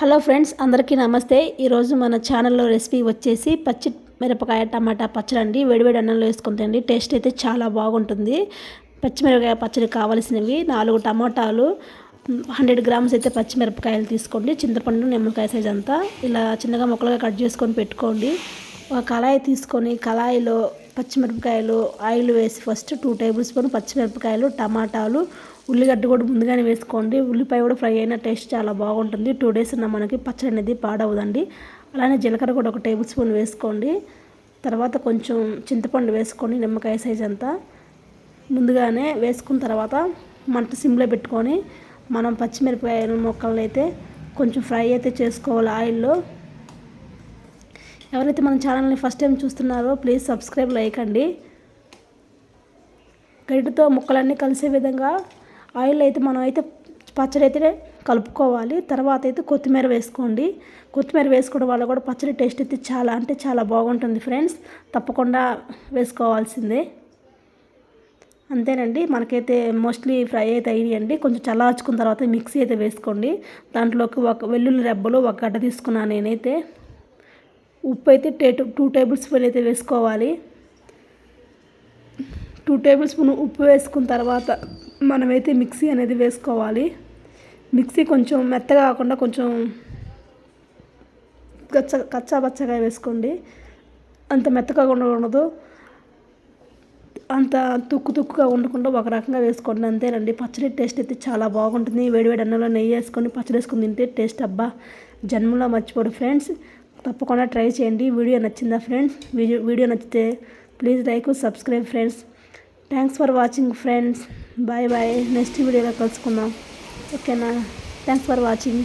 Hello friends అందరికీ నమస్తే. ఈరోజు మన ఛానల్లో రెసిపీ వచ్చేసి పచ్చి మిరపకాయ టమాటా పచ్చడి అండి. వేడివేడి అన్నంలో వేసుకుంటండి టేస్ట్ అయితే చాలా బాగుంటుంది. పచ్చిమిరపకాయ పచ్చడి కావాల్సినవి నాలుగు టమాటాలు హండ్రెడ్ గ్రామ్స్ అయితే పచ్చిమిరపకాయలు తీసుకోండి. చింతపండు నిమ్మకాయ సైజ్ అంతా. ఇలా చిన్నగా ముక్కలుగా కట్ చేసుకొని పెట్టుకోండి. ఒక కళాయి తీసుకొని కళాయిలో పచ్చిమిరపకాయలు ఆయిల్ వేసి ఫస్ట్ టూ టేబుల్ స్పూన్ పచ్చిమిరపకాయలు టమాటాలు ఉల్లిగడ్డ కూడా ముందుగానే వేసుకోండి. ఉల్లిపాయ కూడా ఫ్రై అయిన టేస్ట్ చాలా బాగుంటుంది. టూ డేస్ ఉన్న మనకి పచ్చడి అనేది పాడవదండి. అలానే జీలకర్ర కూడా ఒక టేబుల్ స్పూన్ వేసుకోండి. తర్వాత కొంచెం చింతపండు వేసుకొని నిమ్మకాయ సైజ్ అంతా ముందుగానే వేసుకున్న తర్వాత మంట సిమ్లో పెట్టుకొని మనం పచ్చిమిరపకాయ మొక్కలను అయితే కొంచెం ఫ్రై అయితే చేసుకోవాలి ఆయిల్లో. ఎవరైతే మన ఛానల్ని ఫస్ట్ టైం చూస్తున్నారో ప్లీజ్ సబ్స్క్రైబ్ లైక్ అండి. గరిటతో ముక్కలన్నీ కలిసే విధంగా ఆయిల్ అయితే మనం అయితే పచ్చడి అయితే కలుపుకోవాలి. తర్వాత అయితే కొత్తిమీర వేసుకోండి. కొత్తిమీర వేసుకోవడం వల్ల కూడా పచ్చడి టేస్ట్ అయితే చాలా అంటే చాలా బాగుంటుంది ఫ్రెండ్స్. తప్పకుండా వేసుకోవాల్సిందే. అంతేనండి. మనకైతే మోస్ట్లీ ఫ్రై అయితే అయ్యండి కొంచెం చల్లార్చుకున్న తర్వాత మిక్సీ అయితే వేసుకోండి. దాంట్లోకి ఒక వెల్లుల్లి రెబ్బలు ఒక గడ్డ తీసుకున్నాను నేనైతే. ఉప్పు అయితే టే టూ టేబుల్ స్పూన్ అయితే వేసుకోవాలి. టూ టేబుల్ స్పూన్ ఉప్పు వేసుకున్న తర్వాత మనమైతే మిక్సీ అనేది వేసుకోవాలి. మిక్సీ కొంచెం మెత్తగా కాకుండా కొంచెం గచ్చ కచ్చా పచ్చగా వేసుకోండి. అంత మెత్తగా ఉండకూడదు అంత తుక్కు తుక్కుగా ఉండకుండా ఒక రకంగా వేసుకోండి. అంతేనండి. పచ్చడి టేస్ట్ అయితే చాలా బాగుంటుంది. వేడివేడి అన్నంలో నెయ్యి వేసుకొని పచ్చడి వేసుకుని తింటే టేస్ట్ అబ్బా! జన్మలో మర్చిపోడు ఫ్రెండ్స్. తప్పకుండా ట్రై చేయండి. వీడియో నచ్చిందా ఫ్రెండ్స్? వీడియో వీడియో నచ్చితే please like subscribe friends. Thanks for watching friends bye bye next వీడియోలో కలుసుకుందాం. ఓకేనా? Thanks for watching